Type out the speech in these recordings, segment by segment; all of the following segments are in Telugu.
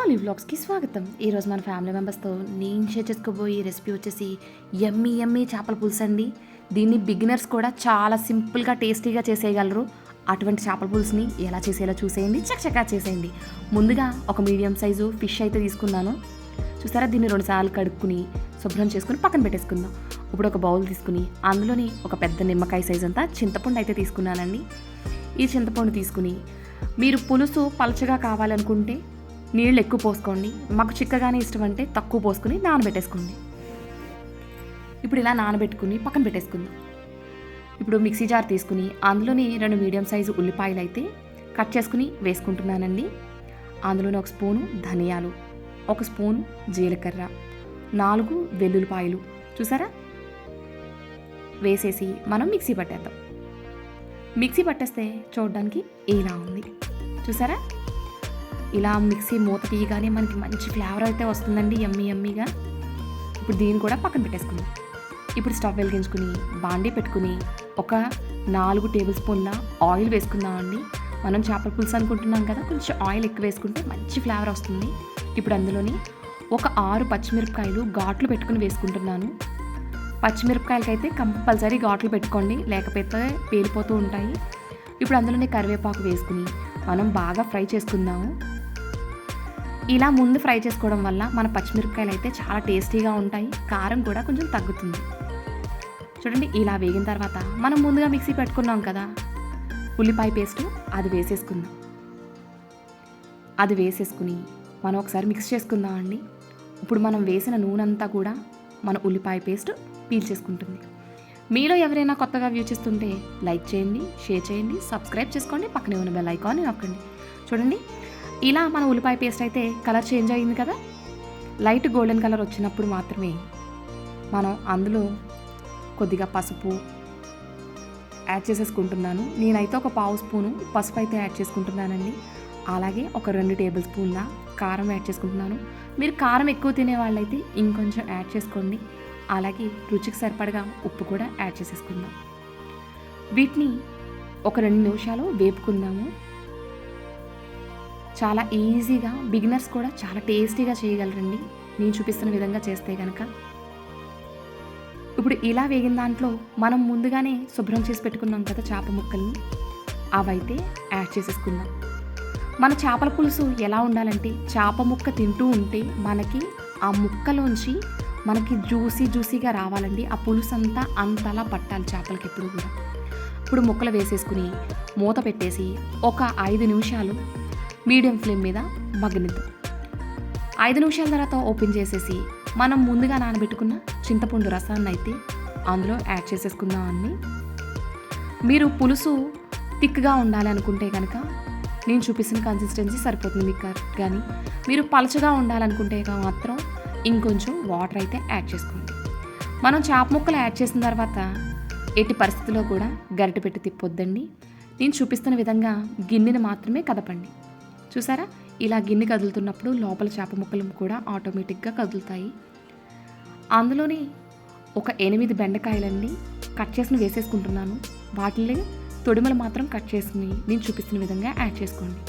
ఆల్ వ్లాగ్స్కి స్వాగతం. ఈరోజు మన ఫ్యామిలీ మెంబర్స్తో నేను షేర్ చేసుకోబోయే రెసిపీ వచ్చేసి ఎమ్మి ఎమ్మి చేపల పులుసు అండి. దీన్ని బిగినర్స్ కూడా చాలా సింపుల్గా టేస్టీగా చేసేయగలరు. అటువంటి చేపల పులుసుని ఎలా చేసేలా చూసేయండి చకచకా చేసేయండి. ముందుగా ఒక మీడియం సైజు ఫిష్ అయితే తీసుకున్నాను. చూసారా దీన్ని రెండుసార్లు కడుక్కుని శుభ్రం చేసుకుని పక్కన పెట్టేసుకుందాం. ఇప్పుడు ఒక బౌల్ తీసుకుని అందులోని ఒక పెద్ద నిమ్మకాయ సైజ్ అంతా చింతపండు అయితే తీసుకున్నానండి. ఈ చింతపండు తీసుకుని మీరు పులుసు పలచగా కావాలనుకుంటే నీళ్ళు ఎక్కువ పోసుకోండి. మాకు చిక్కగానే ఇష్టం అంటే తక్కువ పోసుకుని నానబెట్టేసుకోండి. ఇప్పుడు ఇలా నానబెట్టుకుని పక్కన పెట్టేసుకుందాం. ఇప్పుడు మిక్సీ జార్ తీసుకుని అందులోని రెండు మీడియం సైజు ఉల్లిపాయలు అయితే కట్ చేసుకుని వేసుకుంటున్నానండి. అందులోని ఒక స్పూను ధనియాలు ఒక స్పూన్ జీలకర్ర నాలుగు వెల్లుల్లిపాయలు చూసారా? వేసేసి మనం మిక్సీ పట్టేద్దాం. మిక్సీ పట్టేస్తే చూడడానికి ఇలా ఉంది. చూసారా? ఇలా మిక్సీ మూత తీయగానే మనకి మంచి ఫ్లేవర్ అయితే వస్తుందండి ఎమ్మి ఎమ్మిగా ఇప్పుడు దీన్ని కూడా పక్కన పెట్టేసుకుందాం. ఇప్పుడు స్టవ్ వెలిగించుకుని బాండీ పెట్టుకుని ఒక నాలుగు టేబుల్ స్పూన్ల ఆయిల్ వేసుకుందామండి మనం చేపల పులుసు అనుకుంటున్నాం కదా కొంచెం ఆయిల్ ఎక్కువ వేసుకుంటే మంచి ఫ్లేవర్ వస్తుంది. ఇప్పుడు అందులోని ఒక ఆరు పచ్చిమిరపకాయలు ఘాట్లు పెట్టుకుని వేసుకుంటున్నాను. పచ్చిమిరపకాయలకైతే కంపల్సరీ ఘాట్లు పెట్టుకోండి లేకపోతే పేలిపోతూ ఉంటాయి. ఇప్పుడు అందులోనే కరివేపాకు వేసుకుని మనం బాగా ఫ్రై చేసుకుందాము. ఇలా ముందు ఫ్రై చేసుకోవడం వల్ల మన పచ్చిమిరపకాయలు అయితే చాలా టేస్టీగా ఉంటాయి. కారం కూడా కొంచెం తగ్గుతుంది. చూడండి ఇలా వేగిన తర్వాత మనం ముందుగా మిక్సీ పెట్టుకున్నాం కదా. ఉల్లిపాయ పేస్ట్ అది వేసేసుకుందాం. అది వేసేసుకుని మనం ఒకసారి మిక్స్ చేసుకుందాం అండి. ఇప్పుడు మనం వేసిన నూనె అంతా కూడా మన ఉల్లిపాయ పేస్ట్ పీల్చేసుకుంటుంది. మీలో ఎవరైనా కొత్తగా వ్యూ చేస్తుంటే లైక్ చేయండి షేర్ చేయండి సబ్స్క్రైబ్ చేసుకోండి పక్కనే ఉన్న బెల్ ఐకాన్ని నొక్కండి. చూడండి ఇలా మన ఉల్లిపాయ పేస్ట్ అయితే కలర్ చేంజ్ అయింది కదా? లైట్ గోల్డెన్ కలర్ వచ్చినప్పుడు మాత్రమే మనం అందులో కొద్దిగా పసుపు యాడ్ చేసేసుకుంటున్నాను. నేనైతే ఒక పావు స్పూను పసుపు అయితే యాడ్ చేసుకుంటున్నానండి. అలాగే ఒక రెండు టేబుల్ స్పూన్ల కారం యాడ్ చేసుకుంటున్నాను. మీరు కారం ఎక్కువ తినే వాళ్ళైతే ఇంకొంచెం యాడ్ చేసుకోండి. అలాగే రుచికి సరిపడగా ఉప్పు కూడా యాడ్ చేసేసుకుందాం. వీటిని ఒక రెండు నిమిషాలు వేపుకుందాము. చాలా ఈజీగా బిగినర్స్ కూడా చాలా టేస్టీగా చేయగలరండి. నేను చూపిస్తున్న విధంగా చేస్తే కనుక ఇప్పుడు ఇలా వేగిన దాంట్లో మనం ముందుగానే శుభ్రం చేసి పెట్టుకున్నాం కదా చేప ముక్కల్ని. అవైతే యాడ్ చేసేసుకుందాం. మన చేపల పులుసు ఎలా ఉండాలంటే చేప ముక్క తింటూ ఉంటే మనకి ఆ ముక్కలోంచి మనకి జ్యూసీ జ్యూసీగా రావాలండి. ఆ పులుసు అంతా అంతలా పట్టాలి చేపలకి ఎప్పుడు కూడా. ఇప్పుడు ముక్కలు వేసేసుకుని మూత పెట్టేసి ఒక ఐదు నిమిషాలు మీడియం ఫ్లేమ్ మీద మగ్గనిద్దాం. ఐదు నిమిషాల తర్వాత ఓపెన్ చేసేసి మనం ముందుగా నానబెట్టుకున్న చింతపండు రసాన్ని అయితే అందులో యాడ్ చేసేసుకుందాం అన్ని. మీరు పులుసు థిక్గా ఉండాలి అనుకుంటే కనుక నేను చూపిస్తున్న కన్సిస్టెన్సీ సరిపోతుంది మీకు కానీ మీరు పలచగా ఉండాలనుకుంటే మాత్రం ఇంకొంచెం వాటర్ అయితే యాడ్ చేసుకోండి. మనం చేప ముక్కలు యాడ్ చేసిన తర్వాత ఎట్టి పరిస్థితిలో కూడా గరిటె పెట్టి తిప్పొద్దండి. నేను చూపిస్తున్న విధంగా గిన్నెని మాత్రమే కదపండి. చూసారా? ఇలా గిన్నె కదులుతున్నప్పుడు లోపల చేప ముక్కలు కూడా ఆటోమేటిక్గా కదులుతాయి. అందులోని ఒక ఎనిమిది బెండకాయలన్నీ కట్ చేసిన వేసేసుకుంటున్నాను. వాటిని తొడిమలు మాత్రం కట్ చేసుకుని నేను చూపిస్తున్న విధంగా యాడ్ చేసుకోండి.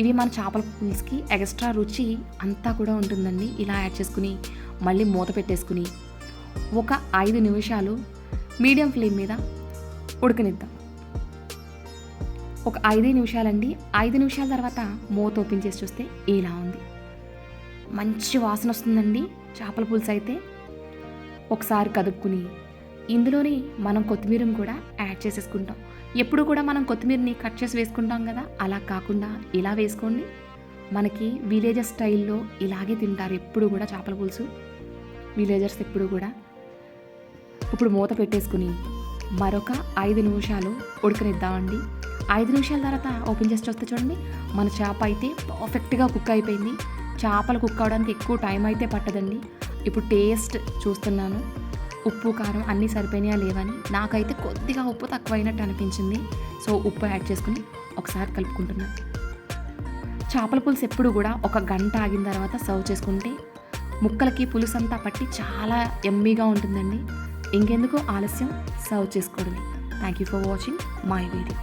ఇవి మన చేపల పులుసుకి ఎక్స్ట్రా రుచి అంతా కూడా ఉంటుందండి. ఇలా యాడ్ చేసుకుని మళ్ళీ మూత పెట్టేసుకుని ఒక ఐదు నిమిషాలు మీడియం ఫ్లేమ్ మీద ఉడకనిద్దాం. ఒక ఐదే నిమిషాలండి. ఐదు నిమిషాల తర్వాత మూత ఓపెన్ చేసి చూస్తే ఇలా ఉంది. మంచి వాసన వస్తుందండి. చేపల పులుసు అయితే ఒకసారి కదుపుకుని ఇందులోని మనం కొత్తిమీరం కూడా యాడ్ చేసేసుకుంటాం. ఎప్పుడు కూడా మనం కొత్తిమీరని కట్ చేసి వేసుకుంటాం కదా అలా కాకుండా ఇలా వేసుకోండి. మనకి విలేజెస్ స్టైల్లో ఇలాగే తింటారు ఎప్పుడు కూడా చేపల పులుసు. విలేజర్స్ ఎప్పుడు కూడా. ఇప్పుడు మూత పెట్టేసుకుని మరొక ఐదు నిమిషాలు ఉడకనిద్దామండి. ఐదు నిమిషాల తర్వాత ఓపెన్ చేసి చూస్తే చూడండి మన చేప అయితే పర్ఫెక్ట్గా కుక్ అయిపోయింది. చేపలు కుక్ అవడానికి ఎక్కువ టైం అయితే పట్టదండి. ఇప్పుడు టేస్ట్ చూస్తున్నాను. ఉప్పు కారం అన్నీ సరిపోయినాయా లేవని నాకైతే కొద్దిగా ఉప్పు తక్కువైనట్టు అనిపించింది. సో ఉప్పు యాడ్ చేసుకుని ఒకసారి కలుపుకుంటున్నాను చేపల పులుసు ఎప్పుడు కూడా ఒక గంట ఆగిన తర్వాత సర్వ్ చేసుకుంటే ముక్కలకి పులుసు అంతా పట్టి చాలా ఎమ్మీగా ఉంటుందండి. ఇంకెందుకు ఆలస్యం? సర్వ్ చేసుకోవడమే. Thank you for watching my video